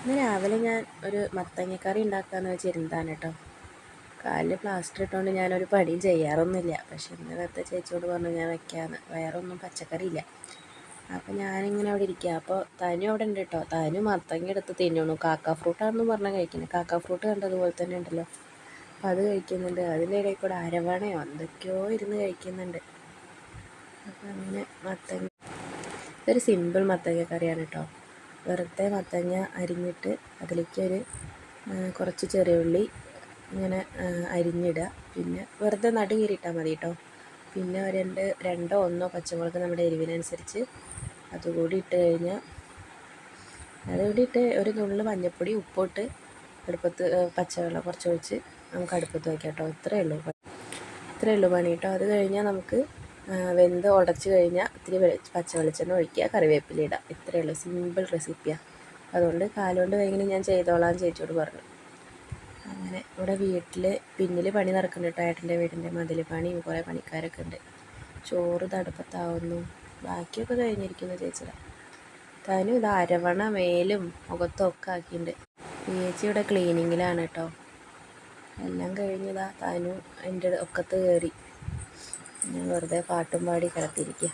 ഇന്ന് രാവിലെ ഞാൻ ഒരു മത്തങ്ങക്കറി ഉണ്ടാക്കാമെന്ന് വെച്ചിരുന്നതാണ് കേട്ടോ. കാലിൽ പ്ലാസ്റ്റർ ഇട്ടുകൊണ്ട് ഞാനൊരു പണിയും ചെയ്യാറൊന്നുമില്ല. പക്ഷെ ഇന്ന് നേരത്തെ ചേച്ചിയോട് പറഞ്ഞു ഞാൻ വെക്കാമെന്ന് വേറൊന്നും പച്ചക്കറി ഇല്ല. അപ്പോൾ ഞാനിങ്ങനെ അവിടെ ഇരിക്കുക അപ്പോൾ തനു അവിടെ ഉണ്ട് കേട്ടോ. തനു മത്തങ്ങ എടുത്ത് തിന്നണു. കാക്ക ഫ്രൂട്ടാണെന്ന് പറഞ്ഞാൽ കഴിക്കുന്നത് കാക്ക ഫ്രൂട്ട് കണ്ടതുപോലെ തന്നെ ഉണ്ടല്ലോ. അപ്പോൾ അത് കഴിക്കുന്നുണ്ട്. അതിന്റെ ഇടയിൽ കൂടെ അരവണയോ എന്തൊക്കെയോ ഇരുന്ന് കഴിക്കുന്നുണ്ട്. അപ്പോൾ അങ്ങനെ മത്തങ്ങ ഇതൊരു സിമ്പിൾ മത്തങ്ങ കറിയാണ് കേട്ടോ. വെറുതെ മത്തങ്ങ അരിഞ്ഞിട്ട് അതിലേക്ക് ഒരു കുറച്ച് ചെറിയ ഉള്ളി ഇങ്ങനെ അരിഞ്ഞിടുക. പിന്നെ വെറുതെ നടുകീറിയിട്ടാൽ മതി കേട്ടോ പിന്നെ രണ്ട് രണ്ടോ ഒന്നോ പച്ചമുളക് നമ്മുടെ എരിവിനനുസരിച്ച് അതുകൂടി ഇട്ട് കഴിഞ്ഞാൽ അതുകൂടി ഇട്ട് ഒരു നുള്ളു മഞ്ഞൾപ്പൊടി ഉപ്പിട്ട് അടുപ്പത്ത് പച്ചവെള്ളം കുറച്ച് ഒഴിച്ച് നമുക്ക് അടുപ്പത്ത് വയ്ക്കാം കേട്ടോ ഇത്രയേ ഉള്ളൂ. ഇത്രയേ ഉള്ളൂ പണി കേട്ടോ അത് കഴിഞ്ഞാൽ നമുക്ക് വെന്ത് ഉടച്ച് കഴിഞ്ഞാൽ ഇത്തിരി പച്ച വെളിച്ചെണ്ണ ഒഴിക്കുക കറിവേപ്പില ഇടുക. ഇത്രയേ ഉള്ളൂ സിമ്പിൾ റെസിപ്പിയാണ് അതുകൊണ്ട് കാലുകൊണ്ട് വേഗം ഞാൻ ചെയ്തോളാം ചേച്ചിയോട് പറഞ്ഞു. അങ്ങനെ ഇവിടെ വീട്ടിൽ പിന്നിൽ പണി നടക്കുന്നുണ്ട് ഏട്ടന്റെ വീടിന്റെ മതിൽ പണി കുറേ പണിക്കാരൊക്കെ ഉണ്ട്. ചോറ് തടുപ്പത്താവുന്നു ബാക്കിയൊക്കെ കഴിഞ്ഞിരിക്കുന്നു ചേച്ചിയുടെ. താനും ഇത് അരവണ മേലും മുഖത്തൊക്കെ ആക്കിയിട്ടുണ്ട്. ചേച്ചി ഇവിടെ ക്ലീനിങ്ങിലാണ് കേട്ടോ. എല്ലാം കഴിഞ്ഞതാ താനും എന്റെ ഒക്കത്ത് കയറി. വെറുതെ പാട്ടും പാടി കിടത്തിയിരിക്കുക